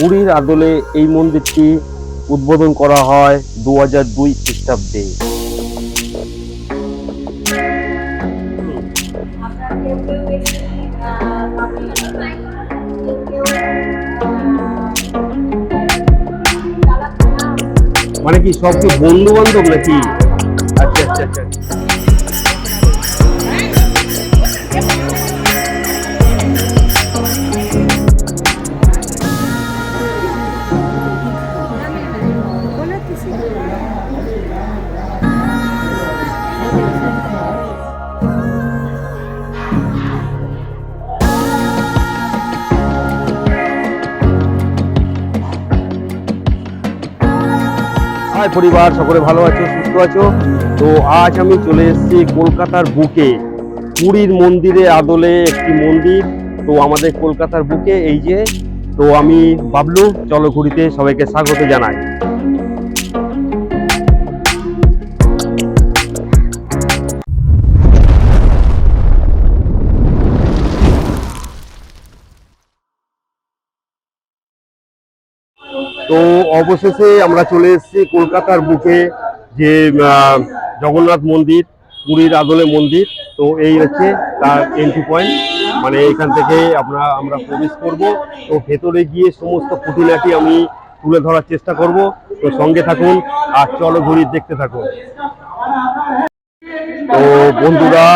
পুরীর আদলে এই মন্দিরটি উদ্বোধন করা হয় দু হাজার দুই খ্রিস্টাব্দে। মানে কি সব কি বন্ধু বান্ধব নাকি আচ্ছা আচ্ছা আচ্ছা। পরিবার, সকলে ভালো আছো, সুস্থ আছো? তো আজ আমি চলে এসেছি কলকাতার বুকে। পুরীর মন্দিরে আদলে একটি মন্দির। তো আমাদের কলকাতার বুকে এই যে, তো আমি বাবলু, চলো ঘুরিতে সবাইকে স্বাগত জানাই। অবশেষে আমরা চলে এসেছি কলকাতার বুকে যে জগন্নাথ মন্দির, পুরীর আদলে মন্দির। তো এই হচ্ছে তার এন্ট্রি পয়েন্ট মানে এখান থেকে আমরা আমরা প্রবেশ করব। তো ভেতরে গিয়ে সমস্ত খুঁটিনাটি আমি তুলে ধরার চেষ্টা করব। তো সঙ্গে থাকুন আর চলো ঘুরি দেখতে থাকুন। তো বন্ধুরা,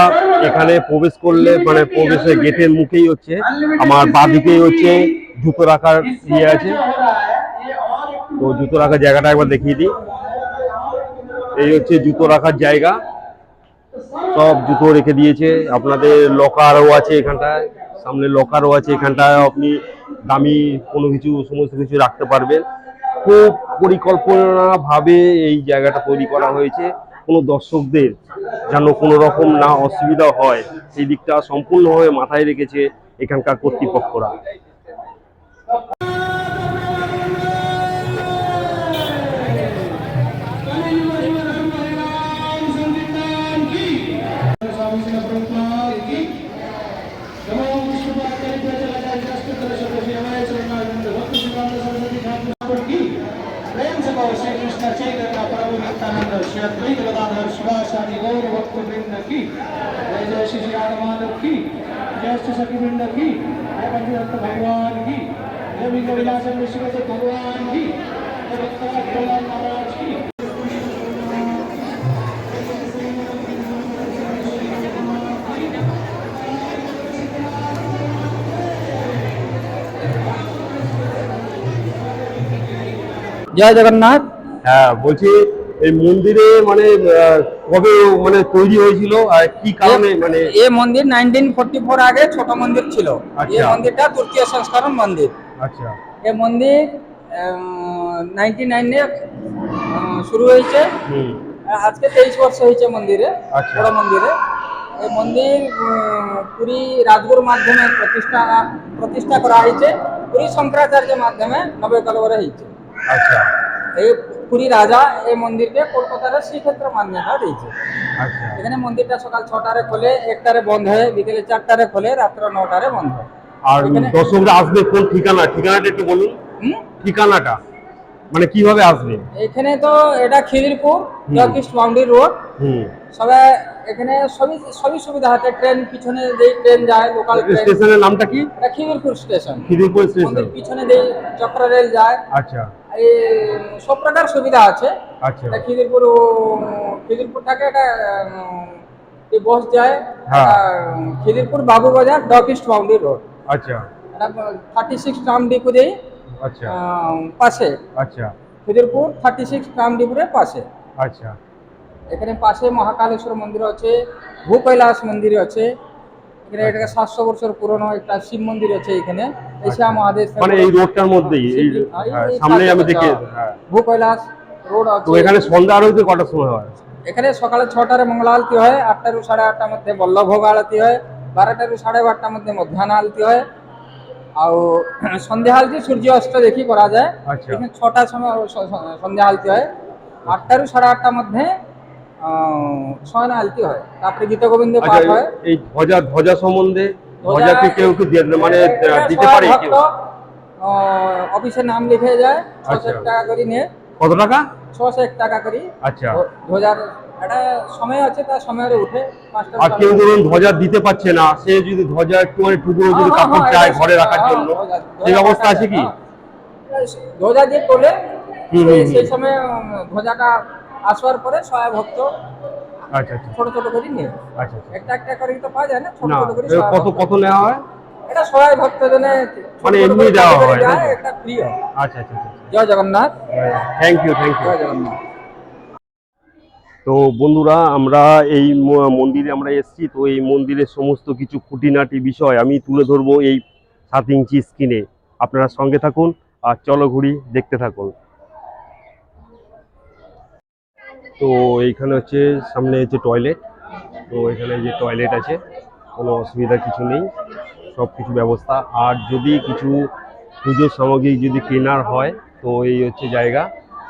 এখানে প্রবেশ করলে মানে প্রবেশের গেটের মুখেই হচ্ছে, আমার বাঁদিকেই হচ্ছে, জুতো রাখার ইয়ে আছে। তো জুতো রাখার জায়গাটা একবার দেখিয়ে দিই। এই হচ্ছে জুতো রাখার জায়গা। সব জুতো রেখে দিয়েছে। আপনাদের লকারও আছে এখানটায়। সামনে লকারও আছে এখানটায়। আপনি দামি কোনো কিছু, সমস্ত কিছু রাখতে পারবেন। খুব পরিকল্পনাভাবে এই জায়গাটা তৈরি করা হয়েছে। কোনো দর্শকদের যেন কোনো রকম না অসুবিধা হয়। সেই দিকটা সম্পূর্ণভাবে মাথায় রেখেছে এখানকার কর্তৃপক্ষরা। अद्वैत गदाधर शिवासादि गौर भक्त वृंद की जय जय श्री श्री माधव की जय श्री सखी वृंद की जय पंचरत्न भगवान की जय विघ्न विलासन विश्वत भगवान की जय भक्तराज प्रहलाद महाराज की জয় জগন্নাথ হ্যাঁ বলছি এই মন্দিরে মানে কবে মানে তৈরি হয়েছিল আর কি কারণে মানে? এ মন্দির নাইনটিন ফোরটি ফোর আগে ছোট মন্দির ছিল। এই আচ্ছা। মন্দিরটা তৃতীয় সংস্করণ মন্দির। আচ্ছা। এই মন্দির নাইনটি নাইনে শুরু হয়েছে। আজকে তেইশ বছর হয়েছে মন্দিরে আচ্ছা। বড় মন্দিরে। এই মন্দির পুরী রাজগুরুর মাধ্যমে প্রতিষ্ঠা প্রতিষ্ঠা করা হয়েছে। পুরী শঙ্করাচার্যের মাধ্যমে নবে কলবরে হয়েছে। আচ্ছা। এই পুরী রাজা এই মন্দিরকে কলকাতার শ্রীক্ষেত্র মান্যতা দিয়েছে। আচ্ছা। এখানে মন্দিরটা সকাল ছটারে খোলে একটারে বন্ধ হয় বিকেলে চারটারে খোলে রাত্র নটারে বন্ধ হয়। আর দর্শকরা আসবে কোন ঠিকানা? ঠিকানাটা একটু বলুন। ঠিকানাটা। মানে কীভাবে আসবে? এখানে তো এটা খিদিরপুর জয়কৃষ্ণ বাউন্ডারি রোড সবাই এখানে সবই সবই সুবিধা আছে ট্রেন পিছনে যেই ট্রেন যায় লোকাল ট্রেন স্টেশনের নামটা কি? এটা খিদিরপুর স্টেশন। খিদিরপুর স্টেশন। পিছনে যেই চক্র রেল যায়। আচ্ছা। সব প্রকার সুবিধা আছে। আচ্ছা। খিদিরপুর খিদিরপুর থেকে এই বস যায় হ্যাঁ। এটা, উম, Khidirpur Babubazar dock east boundary road আচ্ছা। থার্টি সিক্স ট্রাম ডিপো দিয়ে আচ্ছা। পাশে। আচ্ছা। খিদিরপুর থার্টি সিক্স ট্রাম ডিপোর পাশে। আচ্ছা। এখানে পাশে মহাকালেশ্বর মন্দির আছে ভূকৈলাস মন্দির আছে এখানে এটাকে আচ্ছা। সাতশো বছর পুরনো একটা শিব মন্দির আছে এখানে। এশিয়া আচ্ছা। মহাদেশ মানে এই রোডটার মধ্যেই এই হ্যাঁ, সামনে আমি দেখি হ্যাঁ। ভূকৈলাস রোড আছে। তো এখানে সন্ধ্যা আরতি কটার সময় হয়? এখানে সকালে ছটার মঙ্গল আলতি হয় আটটার সাড়ে আটটার মধ্যে বল্লভোগ আলতি হয় বারোটার সাড়ে বারোটার মধ্যে মধ্যাহ্ন আলতি হয়। আর সন্ধ্যা আলতি সূর্য অস্ত দেখি করা যায়। আচ্ছা। এখানে ছটার সময় সন্ধ্যা আলতি হয়। আটটার সাড়ে আটটার মধ্যে আহ, শয়ন আলতি হয়। তারপরে গীত গোবিন্দ আচ্ছা পাঠ হয়। এই ধ্বজা ধ্বজা সম্বন্ধে ধ্বজা- ধ্বজা কি কেউ কি দিয়ে- মানে দিতে পারে অফিসে নাম লিখে যায় ছশো আচ্ছা। টাকা করে নিয়ে। কত টাকা? ছশো এক টাকা করে। আচ্ছা। ধ্বজার একটা সময় আছে তার উঠে আর কেউ ধরুন ধ্বজা দিতে পারছে না সে যদি ধ্বজা একটুখানি টুকরো যদি হ্যাঁ, কাপড় হ্যাঁ, চায় ঘরে রাখার হ্যাঁ, জন্য সেই ব্যবস্থা আছে কি? হ্যাঁ। ধ্বজা দিয়ে তোলে সেই সময় ধ্বজাটা আসবার পরে সবাই ভক্ত আচ্ছা আচ্ছা। ছোট ছোট করে নিয়ে। আচ্ছা আচ্ছা। একটা একটা করে তো পাওয়া যায় না ছোট ছোট করে কত। কত নেওয়া হয়? এটা সবাই ভক্ত জনে মানে এমনি দেওয়া হয়? একটা প্রিয় আচ্ছা আচ্ছা আচ্ছা। জয় Jagannath. Thank you thank you জয় জগন্নাথ। তো বন্ধুরা আমরা এই মন্দিরে আমরা এসেছি তো এই মন্দিরের সমস্ত কিছু খুঁটিনাটি বিষয় আমি তুলে ধরবো এই সাত ইঞ্চি স্ক্রিনে আপনারা সঙ্গে থাকুন আর চলো ঘুরি দেখতে থাকুন। তো এইখানে হচ্ছে সামনে হচ্ছে টয়লেট তো এখানে যে টয়লেট আছে, কোনো অসুবিধা কিছু নেই সব কিছু ব্যবস্থা। আর যদি কিছু পুজোর সামগ্রী যদি কেনার হয়, তো এই হচ্ছে জায়গা।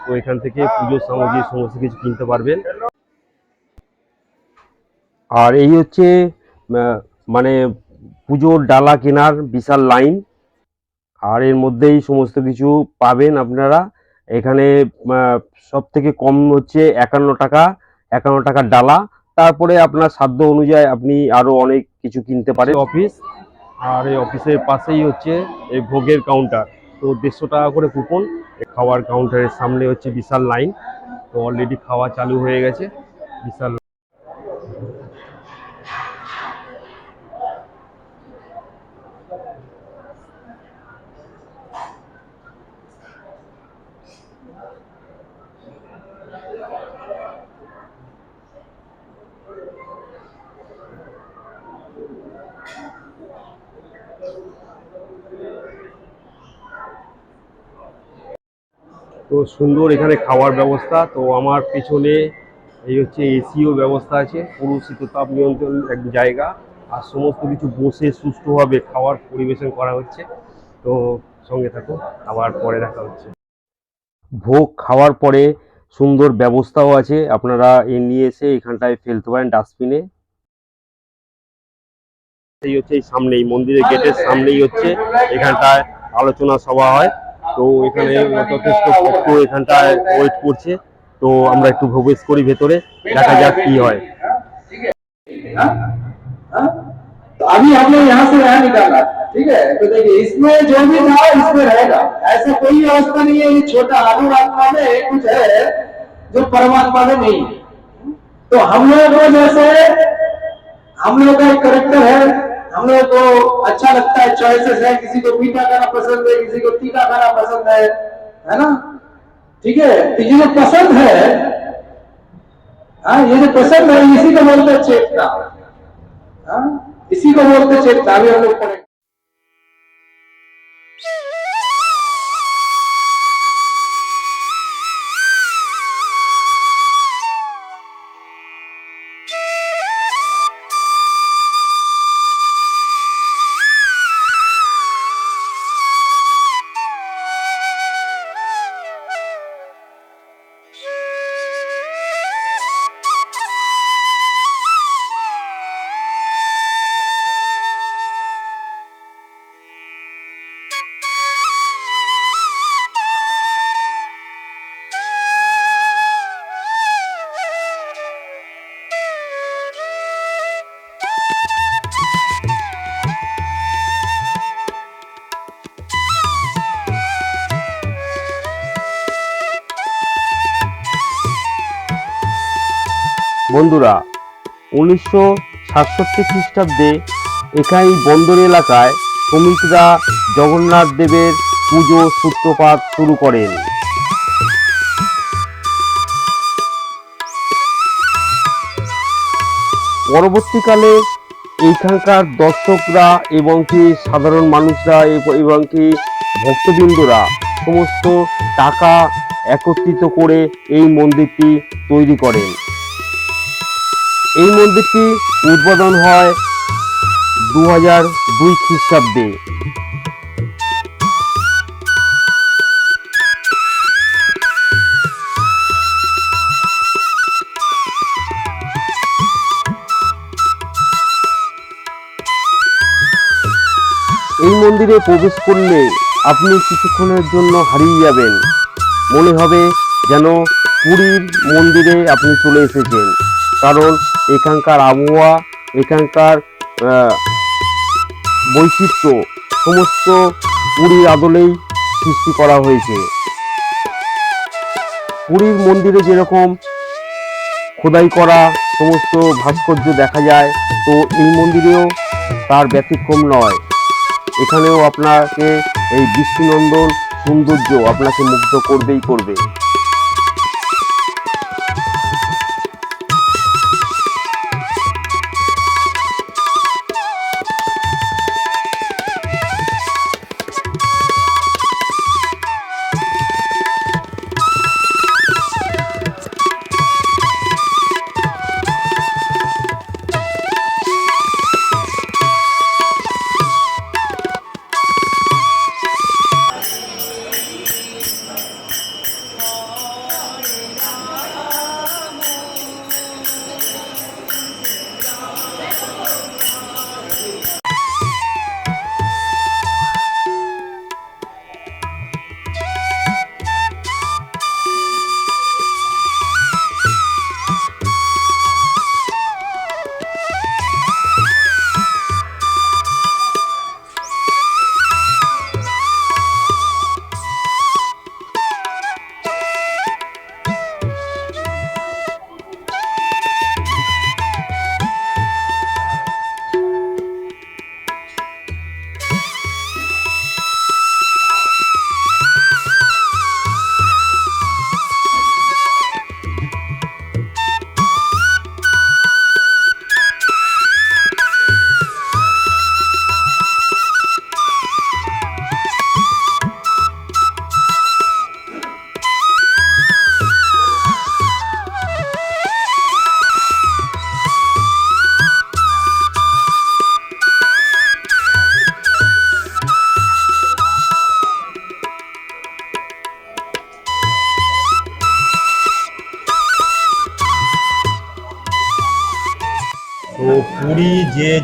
তো এখান থেকে পুজোর সামগ্রী সমস্ত কিছু কিনতে পারবেন। আর এই হচ্ছে মানে পুজোর ডালা কেনার বিশাল লাইন আর এর মধ্যেই সমস্ত কিছু পাবেন আপনারা। এখানে সব থেকে কম হচ্ছে একান্ন টাকা একান্ন টাকা ডালা। তারপরে আপনার সাধ্য অনুযায়ী আপনি আরও অনেক কিছু কিনতে পারেন। অফিস, আর এই অফিসের পাশেই হচ্ছে এই ভোগের কাউন্টার তো দেড়শো টাকা করে কুপন খাওয়ার কাউন্টারের সামনে হচ্ছে বিশাল লাইন তো অলরেডি খাওয়া চালু হয়ে গেছে। বিশাল তো সুন্দর এখানে খাওয়ার ব্যবস্থা। তো আমার পেছনে এই হচ্ছে এসিও ব্যবস্থা আছে, পুরো শীততাপ নিয়ন্ত্রণ এক জায়গা। আর সমস্ত কিছু বসে সুষ্ঠুভাবে খাওয়ার পরিবেশন করা হচ্ছে। তো সঙ্গে থাকো আবার পরে দেখা হচ্ছে। ভোগ খাওয়ার পরে সুন্দর ব্যবস্থাও আছে। আপনারা এ নিয়ে এসে এখানটায় ফেলতে পারেন ডাস্টবিনে। এই হচ্ছে এই সামনেই, মন্দিরের গেটের সামনেই হচ্ছে এখানটায় আলোচনা সভা হয়। তো এখানে যথেষ্ট ভক্ত এখানটায় ওয়েট করছে তো আমরা একটু প্রবেশ করি ভেতরে দেখা যাক কি হয় हाँ? तो अभी हमने यहाँ से यहाँ निकाला ठीक है तो देखिए इसमें जो भी था इसमें रहेगा ऐसा कोई व्यवस्था नहीं है ये छोटा अणु आत्मा में कुछ है जो परमात्मा में नहीं है तो हम लोग को जैसे हम लोग का एक करेक्टर है हम लोग को अच्छा लगता है चॉइसेस है। किसी को मीठा खाना पसंद है, किसी को तीखा खाना पसंद है है ना? ठीक है? तो ये जो पसंद है हाँ ये जो पसंद है, इसी को बोलते चेतना। हाँ? इसी को बोलते चेतना। भी हम लोग पढ़ेंगे। বন্ধুরা, উনিশশো সাতষট্টি খ্রিস্টাব্দে এখানে বন্দর এলাকায় শ্রমিকরা জগন্নাথ দেবের পুজো সূত্রপাত শুরু করেন। পরবর্তীকালে এইখানকার দর্শকরা এবং কি সাধারণ মানুষরা এবং কি ভক্তবৃন্দরা সমস্ত টাকা একত্রিত করে এই মন্দিরটি তৈরি করেন। এই মন্দিরটি উদ্বোধন হয় দু হাজার দুই খ্রিস্টাব্দে। এই মন্দিরে প্রবেশ করলে আপনি কিছুক্ষণের জন্য হারিয়ে যাবেন। মনে হবে যেন পুরীর মন্দিরে আপনি চলে এসেছেন। কারণ এখানকার আবহাওয়া, এখানকার বৈচিত্র্য, সমস্ত পুরীর আদলেই সৃষ্টি করা হয়েছে। পুরীর মন্দিরে যেরকম খোদাই করা সমস্ত ভাস্কর্য দেখা যায়, তো এই মন্দিরেও তার ব্যতিক্রম নয়। এখানেও আপনাকে এই দৃষ্টিনন্দন সৌন্দর্য আপনাকে মুগ্ধ করবেই করবে।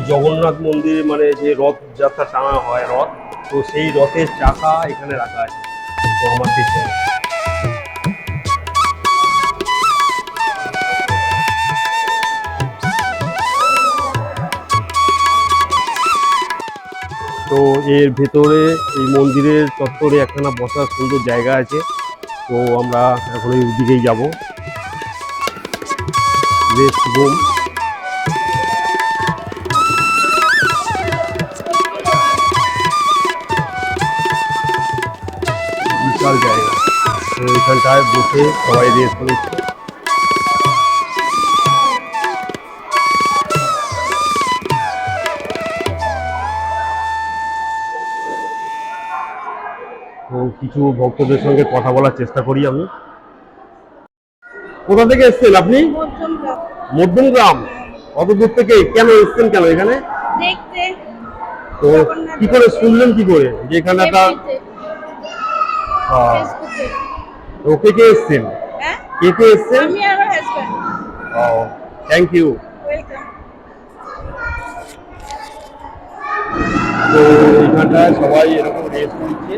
জগন্নাথ মন্দির মানে যে রথযাত্রা টানা হয় রথ, তো সেই রথের চাকা এখানে রাখা আছে। তো আমার পিছনে তো এর ভেতরে এই মন্দিরের চত্বরে একখানা বসার সুন্দর জায়গা আছে। তো আমরা এখন এই দিকেই যাব। Rest room. এখানটায় বসে সবাই রেস্ট কিছু ভক্তদের সঙ্গে কথা বলার চেষ্টা করি আমি। কোথা থেকে এসছেন আপনি? মধ্যম গ্রাম অত দূর থেকে কেন এসছেন কেন এখানে? তো কি করে শুনলেন কি করে? যে এখানে একটা তো কে কে এসছেন? হ্যাঁ? কে কে এসছেন? আমি আর আমার হাজব্যান্ড ও থ্যাংক ইউ ওয়েলকাম তো এখানটায় সবাই এরকম রেস্ট নিচ্ছে।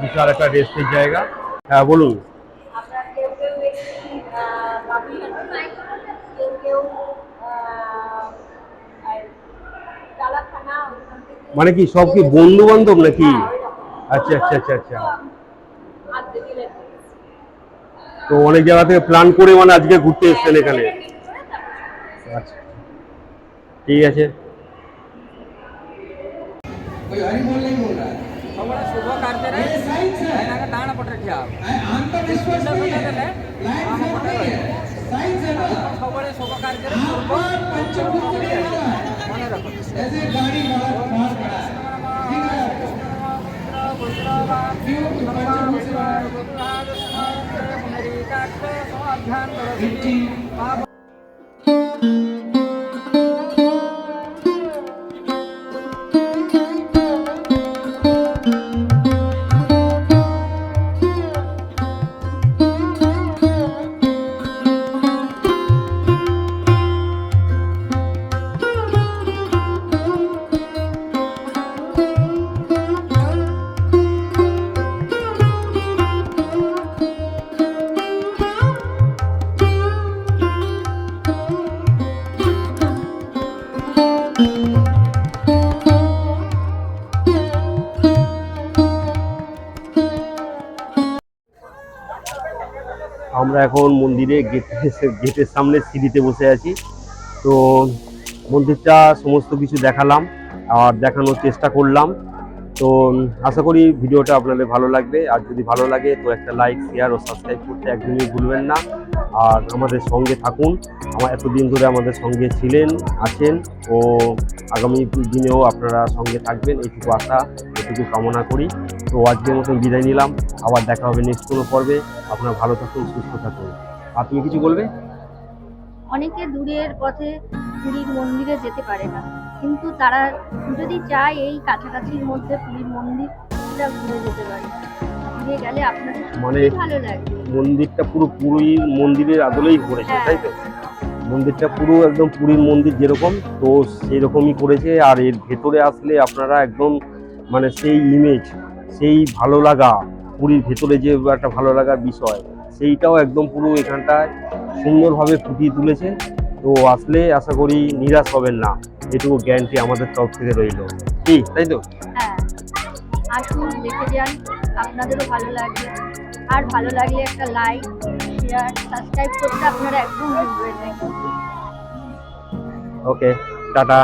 বিশাল একটা রেস্টের জায়গা। হ্যাঁ বলুন। মানে কি সব কি বন্ধু বান্ধব নাকি? হ্যাঁ, আচ্ছা আচ্ছা আচ্ছা আচ্ছা। তো অনেক জায়গা থেকে প্ল্যান করে মানে আজকে ঘুরতে এসছেন এখানে। আচ্ছা। ঠিক আছে। कोई अध्ययन আমরা এখন মন্দিরে গেট গেটের সামনে সিঁড়িতে বসে আছি। তো মন্দিরটা সমস্ত কিছু দেখালাম আর দেখানোর চেষ্টা করলাম। তো আশা করি ভিডিওটা আপনাদের ভালো লাগবে। আর যদি ভালো লাগে তো একটা লাইক শেয়ার ও সাবস্ক্রাইব করতে একদমই ভুলবেন না। আর আমাদের সঙ্গে থাকুন। আমার এতদিন ধরে আমাদের সঙ্গে ছিলেন, আছেন ও আগামী দিনেও আপনারা সঙ্গে থাকবেন। এইটুকু আশা এটুকু কামনা করি। তো আজকের মতন বিদায় নিলাম। আবার দেখা হবে নেক্সট কোনো পর্বে। আপনারা ভালো থাকুন সুস্থ থাকুন। আর তুমি কিছু বলবে? অনেকে দূরের পথে পুরীর মন্দিরে যেতে পারে না। কিন্তু তারা যদি চায় এই কাছাকাছির মধ্যে পুরীর মন্দিরটা ঘুরে যেতে পারে। ঘুরে গেলে আপনাদের মানে ভালো লাগবে। মন্দিরটা পুরো পুরীর মন্দিরের আদলেই করেছে হ্যাঁ। তাই তো? মন্দিরটা পুরো একদম পুরীর মন্দির যেরকম তো সেরকমই করেছে। আর এর ভেতরে আসলে আপনারা একদম মানে সেই ইমেজ সেই ভালো লাগা পুরীর ভেতরে যে একটা ভালো লাগার বিষয় সেইটাও একদম পুরো এখানটায় সুন্দরভাবে ফুটিয়ে তুলেছে। তো আসলে আশা করি নিরাশ হবেন না এটুকু গ্যারান্টি আমাদের তরফ থেকে রইল। কি তাই তো? হ্যাঁ আসুন দেখে যান আপনাদেরও ভালো লাগবে আর ভালো লাগলে একটা লাইক শেয়ার সাবস্ক্রাইব করতে আপনারা একদম ভুলবেন না। Okay tata.